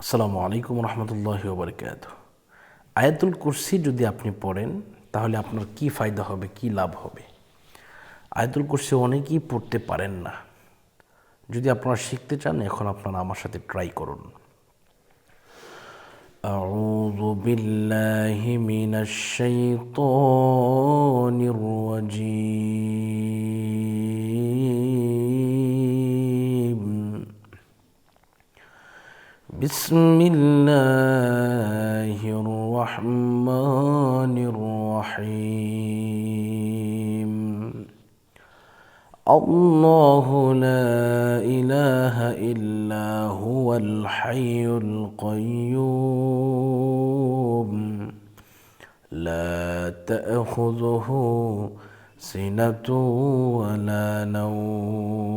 আসসালামু আলাইকুম রহমতুল্লাহ বরকাত আয়াতুল কুরসি যদি আপনি পড়েন তাহলে আপনার কি ফায়দা হবে কি লাভ হবে আয়াতুল কুরসি অনেকেই পড়তে পারেন না যদি আপনারা শিখতে চান এখন আপনারা আমার সাথে ট্রাই করুন أعوذ بالله من الشيطان الرجيم بسم الله الرحمن الرحيم. الله لا إله إلا هو الحي القيوم. لا تأخذه سنة ولا نوم.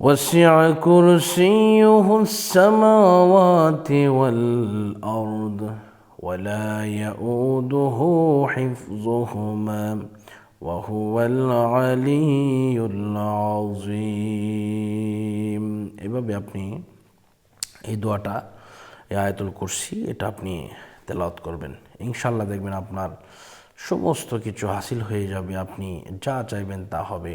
وسع كرسيه السماوات والأرض ولا يؤوده حفظهما وهو العلي العظيم এভাবে আপনি এই দোয়াটা এই আয়াতুল কুরসি এটা আপনি তেলাওয়াত করবেন ইনশাল্লাহ দেখবেন আপনার সমস্ত কিছু হাসিল হয়ে যাবে আপনি যা চাইবেন তা হবে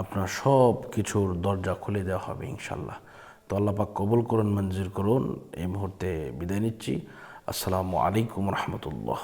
আপনার সব কিছুর দরজা খুলে দেওয়া হবে ইনশাল্লাহ তো আল্লাহ পাক কবুল করুন, মঞ্জুর করুন। এই মুহূর্তে বিদায় নিচ্ছি। আসসালামু আলাইকুম রহমতুল্লাহ।